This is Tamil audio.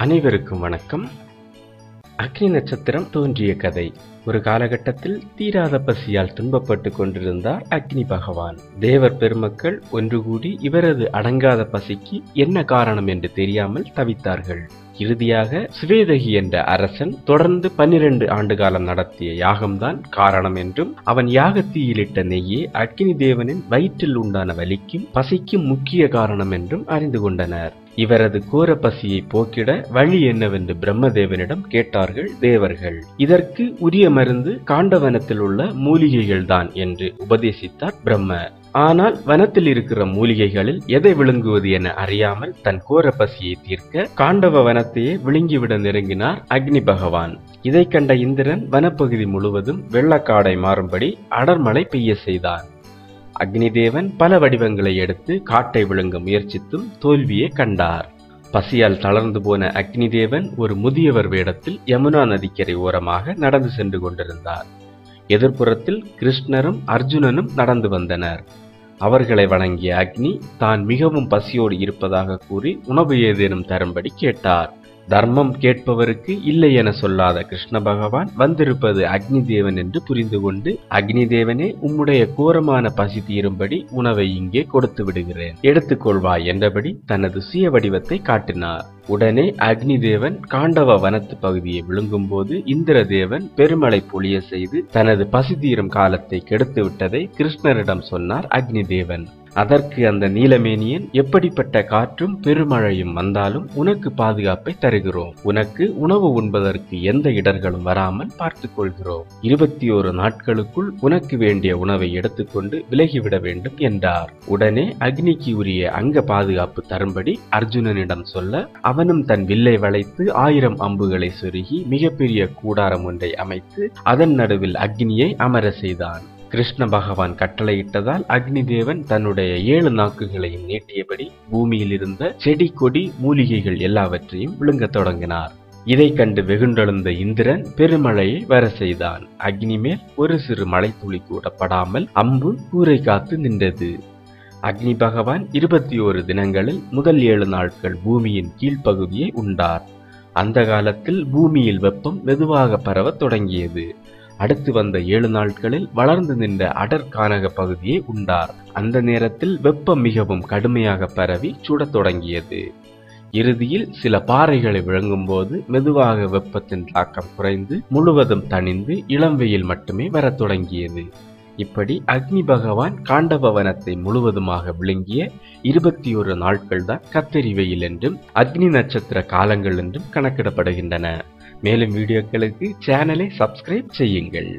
அனைவருக்கும் வணக்கம். அக்னி நட்சத்திரம் தோன்றிய கதை. ஒரு காலகட்டத்தில் தீராத பசியால் துன்பப்பட்டு கொண்டிருந்தார் அக்னி பகவான். தேவர் பெருமக்கள் ஒன்று கூடி இவரது அடங்காத பசிக்கு என்ன காரணம் என்று தெரியாமல் தவித்தார்கள். இறுதியாக சுவேதகி என்ற அரசன் தொடர்ந்து பன்னிரண்டு ஆண்டு காலம் நடத்திய யாகம்தான் காரணம் என்றும் அவன் யாகத்தீயிலிட்ட நெய்யே அக்னி தேவனின் வயிற்றில் உண்டான வலிக்கும் பசிக்கும் முக்கிய காரணம் என்றும் அறிந்து கொண்டனர். இவரது கோர பசியை போக்கிட வழி என்னவென்று பிரம்மதேவனிடம் கேட்டார்கள் தேவர்கள். இதற்கு உரிய மருந்து காண்டவனத்தில் உள்ள மூலிகைகள்தான் என்று உபதேசித்தார் பிரம்ம ஆனால் வனத்தில் இருக்கிற மூலிகைகளில் எதை விழுங்குவது என அறியாமல் தன் கோர பசியை தீர்க்க காண்டவ வனத்தையே விழுங்கிவிட நெருங்கினார் அக்னி பகவான். இதை கண்ட இந்திரன் வனப்பகுதி முழுவதும் வெள்ளக்காடை மாறும்படி அடர்மழை பெய்ய செய்தான். அக்னிதேவன் பல வடிவங்களை எடுத்து காட்டை விழுங்க முயற்சித்தும் தோல்வியை கண்டார். பசியால் தளர்ந்து போன அக்னிதேவன் ஒரு முதியவர் வேடத்தில் யமுனா நதிக்கரை ஓரமாக நடந்து சென்று கொண்டிருந்தார். எதிர்ப்புறத்தில் கிருஷ்ணரும் அர்ஜுனனும் நடந்து வந்தனர். அவர்களை வணங்கிய அக்னி தான் மிகவும் பசியோடு இருப்பதாக கூறி உணவு ஏதேனும் தரும்படி கேட்டார். தர்மம் கேட்பவருக்கு இல்லை என சொல்லாத கிருஷ்ண பகவான் வந்திருப்பது அக்னி தேவன் என்று புரிந்து கொண்டு அக்னி தேவனே உம்முடைய கோரமான பசி தீரும்படி உணவை இங்கே கொடுத்து விடுகிறேன். எடுத்துக்கொள்வாய் என்றபடி தனது சுய வடிவத்தை காட்டினார். உடனே அக்னி தேவன் காண்டவ வனத்து பகுதியை விழுங்கும்போது இந்திரதேவன் பெருமழை பொழிய செய்து தனது பசி தீரும் காலத்தை கெடுத்து விட்டதை கிருஷ்ணரிடம் சொன்னார் அக்னி தேவன் அதற்கு அந்த நீலமேனியன் எப்படிப்பட்ட காற்றும் பெருமழையும் வந்தாலும் உனக்கு பாதுகாப்பை தருகிறோம். உனக்கு உணவு உண்பதற்கு எந்த இடர்களும் வராமல் பார்த்துக் கொள்கிறோம் இருபத்தி ஒரு நாட்களுக்குள் உனக்கு வேண்டிய உணவை எடுத்துக்கொண்டு விலகிவிட வேண்டும் என்றார். உடனே அக்னிக்கு உரிய அங்க பாதுகாப்பு தரும்படி அர்ஜுனனிடம் சொல்ல அவனும் தன் வில்லை வளைத்து ஆயிரம் அம்புகளை சொருகி மிகப்பெரிய கூடாரம் ஒன்றை அமைத்து அதன் நடுவில் அக்னியை அமர செய்தான். கிருஷ்ண பகவான் கட்டளையிட்டதால் அக்னி தேவன் தன்னுடைய ஏழு நாக்குகளையும் நீட்டியபடி பூமியில் இருந்த செடி கொடி மூலிகைகள் எல்லாவற்றையும் விழுங்கத் தொடங்கினார். இதை கண்டு வெகுண்டெழுந்த இந்திரன் பெருமழையை வர செய்தான். அக்னி மேல் ஒரு சிறு மழை துளி கூட படாமல் அம்பு கூரை காத்து நின்றது. அக்னி பகவான் இருபத்தி ஓரு தினங்களில் முதல் ஏழு நாட்கள் பூமியின் கீழ்ப்பகுதியை உண்டார். அந்த காலத்தில் பூமியில் வெப்பம் மெதுவாக பரவத் தொடங்கியது. அடுத்து வந்த ஏழு நாட்களில் வளர்ந்து நின்ற அடர்கானக பகுதியை உண்டார். அந்த நேரத்தில் வெப்பம் மிகவும் கடுமையாக பரவி சுடத் தொடங்கியது. இறுதியில் சில பாறைகளை விளங்கும்போது மெதுவாக வெப்பத்தின் தாக்கம் குறைந்து முழுவதும் தணிந்து இளம் வெயில் மட்டுமே வரத் தொடங்கியது. இப்படி அக்னி பகவான் காண்டவ வனத்தை முழுவதுமாக விழுங்கிய இருபத்தி ஒரு நாட்கள் தான் கத்தரி வெயில் என்றும் அக்னி நட்சத்திர காலங்கள் என்றும் கணக்கிடப்படுகின்றன. மேலும் வீடியோக்களுக்கு சேனலை சப்ஸ்கிரைப் செய்யுங்கள்.